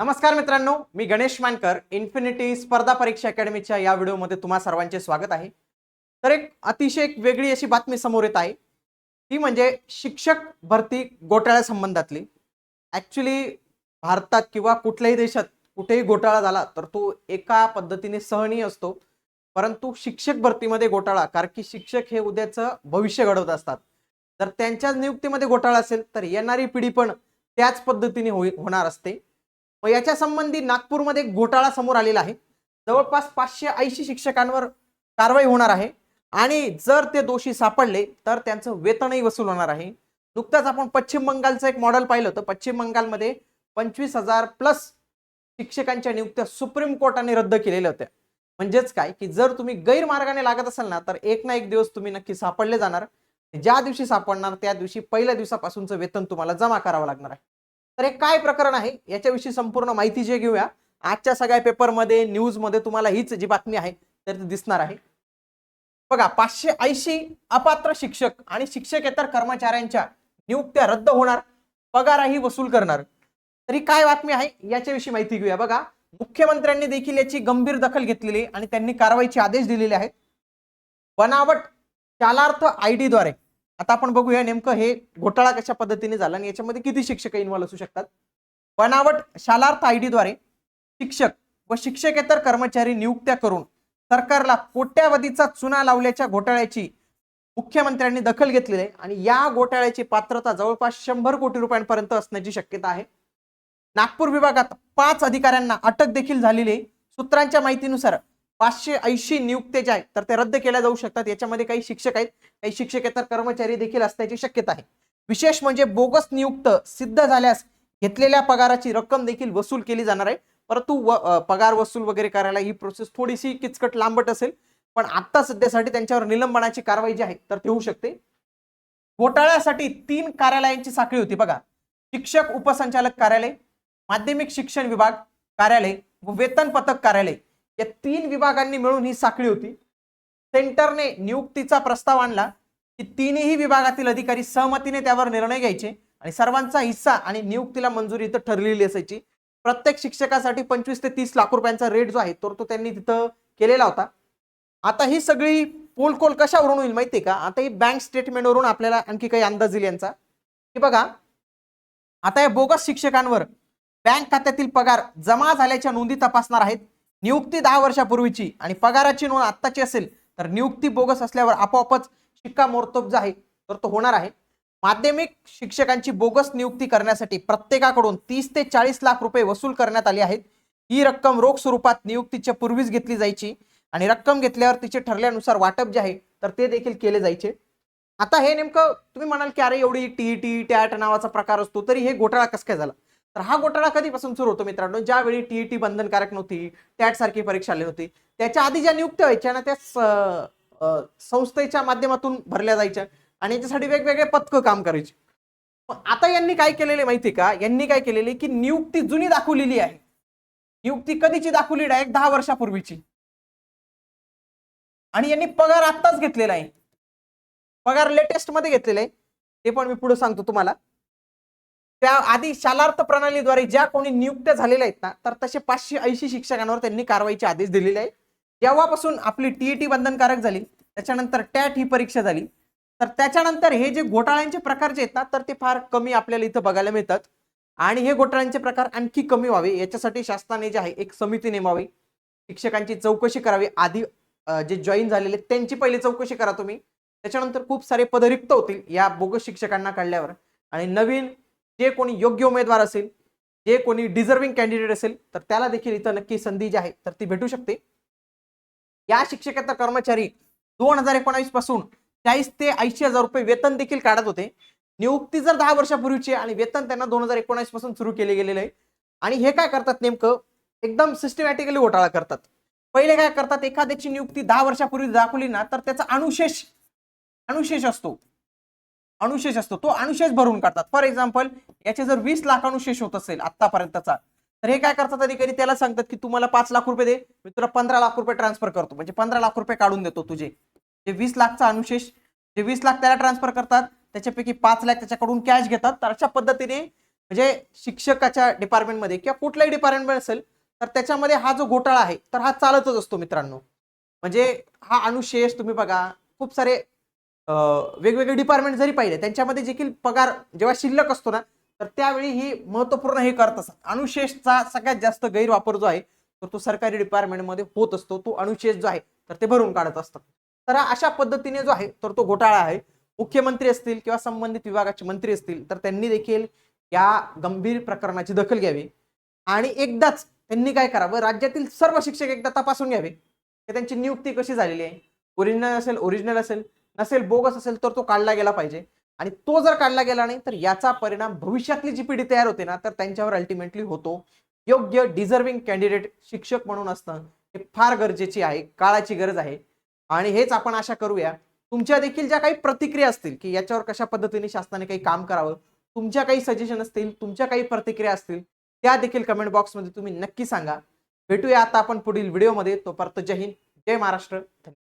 नमस्कार मित्रांनो मी गणेश मानकर इन्फिनिटी स्पर्धा परीक्षा अकॅडमीच्या या व्हिडिओमध्ये तुम्हा सर्वांचे स्वागत आहे. तर एक अतिशय एक वेगळी अशी बातमी समोर येत आहे. ती म्हणजे शिक्षक भरती घोटाळ्या संबंधातली. ॲक्च्युली भारतात किंवा कुठल्याही देशात कुठेही घोटाळा झाला तर तो एका पद्धतीने सहनीय असतो. परंतु शिक्षक भरतीमध्ये घोटाळा कारण की शिक्षक हे उद्याचं भविष्य घडवत असतात. जर त्यांच्याच नियुक्तीमध्ये घोटाळा असेल तर येणारी पिढी पण त्याच पद्धतीने होई होणार असते. मग याच्या संबंधी नागपूरमध्ये घोटाळा समोर आलेला आहे. जवळपास पाचशे ऐंशी शिक्षकांवर कारवाई होणार आहे. आणि जर ते दोषी सापडले तर त्यांचं वेतनही वसूल होणार आहे. नुकताच आपण पश्चिम बंगालचं एक मॉडेल पाहिलं होतं. पश्चिम बंगालमध्ये पंचवीस हजार प्लस शिक्षकांच्या नियुक्त्या सुप्रीम कोर्टाने रद्द केलेल्या होत्या. म्हणजेच काय? की जर तुम्ही गैरमार्गाने लागत असाल ना तर एक ना एक दिवस तुम्ही नक्की सापडले जाणार. ज्या दिवशी सापडणार त्या दिवशी पहिल्या दिवसापासूनचं वेतन तुम्हाला जमा करावं लागणार आहे. तर हे काय प्रकरण आहे? याच्याविषयी संपूर्ण माहिती जे घेऊया. आजच्या सगळ्या पेपरमध्ये न्यूजमध्ये तुम्हाला हीच जी बातमी आहे तर ती दिसणार आहे. बघा पाचशे ऐंशी अपात्र शिक्षक आणि शिक्षकेतर कर्मचाऱ्यांच्या नियुक्त्या रद्द होणार पगारही वसूल करणार. तरी काय बातमी आहे? याच्याविषयी माहिती घेऊया. बघा मुख्यमंत्र्यांनी देखील याची गंभीर दखल घेतलेली आहे आणि त्यांनी कारवाईचे आदेश दिलेले आहेत. बनावट चालार्थ आयद्वारे. आता आपण बघूया नेमकं हे घोटाळा कशा पद्धतीने झाला आणि याच्यामध्ये किती शिक्षक इन्व्हॉल्व असू शकतात. बनावट शालार्थ आयद्वारे शिक्षक व शिक्षकेतर कर्मचारी नियुक्त्या करून सरकारला कोट्यावधीचा चुना लावल्याच्या घोटाळ्याची मुख्यमंत्र्यांनी दखल घेतलेली आहे. आणि या घोटाळ्याची पात्रता जवळपास शंभर कोटी रुपयांपर्यंत असण्याची शक्यता आहे. नागपूर विभागात पाच अधिकाऱ्यांना अटक देखील झालेली आहे. सूत्रांच्या माहितीनुसार पाचशे ऐंशी नियुक्त्या ज्या आहेत तर ते रद्द केल्या जाऊ शकतात. याच्यामध्ये काही शिक्षक आहेत काही शिक्षकेतर कर्मचारी देखील असण्याची शक्यता आहे. विशेष म्हणजे बोगस नियुक्त सिद्ध झाल्यास घेतलेल्या पगाराची रक्कम देखील वसूल केली जाणार आहे. परंतु व पगार वसूल वगैरे करायला ही प्रोसेस थोडीशी किचकट लांबट असेल. पण आता सध्यासाठी त्यांच्यावर निलंबनाची कारवाई जी आहे तर ती होऊ शकते. घोटाळ्यासाठी तीन कार्यालयांची साखळी होती बघा. शिक्षक उपसंचालक कार्यालय माध्यमिक शिक्षण विभाग कार्यालय व वेतन पथक कार्यालय. या तीन विभागांनी मिळून ही साखळी होती. सेंटरने नियुक्तीचा प्रस्ताव आणला की तीनही विभागातील अधिकारी सहमतीने त्यावर निर्णय घ्यायचे आणि सर्वांचा हिस्सा आणि नियुक्तीला मंजुरी इथं ठरलेली असायची. प्रत्येक शिक्षकासाठी पंचवीस ते तीस लाख रुपयांचा रेट जो आहे तो तो त्यांनी तिथं केलेला होता. आता ही सगळी पोलकोल कशावरून होईल माहितीये का? आता ही बँक स्टेटमेंटवरून आपल्याला आणखी काही अंदाज येईल यांचा. की बघा आता या बोगस शिक्षकांवर बँक खात्यातील पगार जमा झाल्याच्या नोंदी तपासणार आहेत. नियुक्ती दहा वर्षापूर्वीची आणि पगाराची नोंद आत्ताची असेल तर नियुक्ती बोगस असल्यावर आपोआपच शिक्कामोर्तब जो आहे तर तो होणार आहे. माध्यमिक शिक्षकांची बोगस नियुक्ती करण्यासाठी प्रत्येकाकडून तीस ते चाळीस लाख रुपये वसूल करण्यात आली आहेत. ही रक्कम रोख स्वरूपात नियुक्तीच्या पूर्वीच घेतली जायची आणि रक्कम घेतल्यावर तिचे ठरल्यानुसार वाटप जे आहे तर ते देखील केले जायचे. आता हे नेमकं तुम्ही म्हणाल की अरे एवढी टी टी टॅट नावाचा प्रकार असतो तरी हे घोटाळा कसं काय झाला? तर हा घोटाळा कधीपासून सुरू होतो मित्रांनो? ज्यावेळी टीईटी बंधनकारक नव्हती टॅट सारखी परीक्षा आली होती त्याच्या आधी ज्या नियुक्त्या व्हायच्या ना त्या संस्थेच्या माध्यमातून भरल्या जायच्या आणि याच्यासाठी वेगवेगळे पथक काम करायचे. पण आता यांनी काय केलेले माहिती का? यांनी काय केलेले की नियुक्ती जुनी दाखवलेली आहे. नियुक्ती कधीची दाखवली डायरेक्ट दहा वर्षापूर्वीची. आणि यांनी पगार आत्ताच घेतलेला आहे. पगार लेटेस्टमध्ये घेतलेला आहे. ते पण मी पुढे सांगतो तुम्हाला. त्या आधी शालार्थ प्रणालीद्वारे ज्या कोणी नियुक्त झालेल्या आहेत ना तर तसे पाचशे ऐंशी शिक्षकांवर त्यांनी कारवाईचे आदेश दिलेले आहे जेव्हापासून आपली टीईटी बंधनकारक झाली त्याच्यानंतर टॅट ही परीक्षा झाली. तर त्याच्यानंतर हे जे घोटाळ्यांचे प्रकार जे आहेत ना तर ते फार कमी आपल्याला इथं बघायला मिळतात. आणि हे घोटाळ्यांचे प्रकार आणखी कमी व्हावे याच्यासाठी शासनाने जे आहे एक समिती नेमावी. शिक्षकांची चौकशी करावी. आधी जे जॉईन झालेले त्यांची पहिली चौकशी करा तुम्ही. त्याच्यानंतर खूप सारे पद रिक्त होतील या बोगस शिक्षकांना काढल्यावर. आणि नवीन जे कोणी योग्य उमेदवार असेल जे कोणी डिझर्विंग कॅन्डिडेट असेल तर त्याला देखील इथं नक्की संधी जी आहे तर ती भेटू शकते. या शिक्षकेतर कर्मचारी दोन हजार एकोणावीसपासून चाळीस ते ऐंशी हजार रुपये वेतन देखील काढत होते. नियुक्ती जर दहा वर्षापूर्वीची आणि वेतन त्यांना दोन हजार एकोणावीसपासून सुरू केले गेलेलं आहे. आणि हे काय करतात नेमकं? एकदम सिस्टमॅटिकली घोटाळा करतात. पहिले काय करतात? एखाद्याची नियुक्ती दहा वर्षापूर्वी दाखवली ना तर त्याचा अनुशेष अनुशेष असतो. अनुशेष असतो तो अनुशेष भरून काढतात. फॉर एक्झाम्पल याचे जर वीस लाख अनुशेष होत असेल आतापर्यंतचा तर हे काय करतात अधिकारी? त्याला सांगतात की तुम्हाला पाच लाख रुपये दे मी तुला पंधरा लाख रुपये ट्रान्सफर करतो. म्हणजे पंधरा लाख रुपये काढून देतो तुझे. जे वीस लाखचा अनुशेष जे वीस लाख त्याला ट्रान्सफर करतात त्याच्यापैकी पाच लाख त्याच्याकडून कॅश घेतात. तर अशा पद्धतीने म्हणजे शिक्षकाच्या डिपार्टमेंटमध्ये किंवा कुठलाही डिपार्टमेंट असेल तर त्याच्यामध्ये हा जो घोटाळा आहे तर हा चालतच असतो मित्रांनो. म्हणजे हा अनुशेष तुम्ही बघा खूप सारे वेगवेगळे डिपार्टमेंट जरी पाहिले त्यांच्यामध्ये देखील पगार जेव्हा शिल्लक असतो ना तर त्यावेळी ही महत्त्वपूर्ण हे करत असतात. अनुशेषचा सगळ्यात जास्त गैरवापर जो आहे तर तो सरकारी डिपार्टमेंटमध्ये होत असतो. तो अनुशेष जो आहे तर ते भरून काढत असतात. तर अशा पद्धतीने जो आहे तर तो घोटाळा आहे. मुख्यमंत्री असतील किंवा संबंधित विभागाचे मंत्री असतील तर त्यांनी देखील या गंभीर प्रकरणाची दखल घ्यावी. आणि एकदाच त्यांनी काय करावं राज्यातील सर्व शिक्षक एकदा तपासून घ्यावे की त्यांची नियुक्ती कशी झालेली आहे. ओरिजिनल असेल ओरिजिनल असेल नसेल बोगस असेल तर तो काढला गेला पाहिजे. आणि तो जर काढला गेला नाही तर याचा परिणाम भविष्यातली जी पिढी तयार होते ना तर त्यांच्यावर अल्टिमेटली होतो. योग्य डिझर्विंग कॅन्डिडेट शिक्षक म्हणून असणं हे फार गरजेची आहे काळाची गरज आहे. आणि हेच आपण आशा करूया तुमच्या देखील ज्या काही प्रतिक्रिया असतील की याच्यावर कशा पद्धतीने शासनाने काही काम करावं तुमच्या काही सजेशन असतील तुमच्या काही प्रतिक्रिया असतील त्या देखील कमेंट बॉक्समध्ये तुम्ही नक्की सांगा. भेटूया आता आपण पुढील व्हिडिओमध्ये तोपर्यंत जय हिंद जय महाराष्ट्र. धन्यवाद.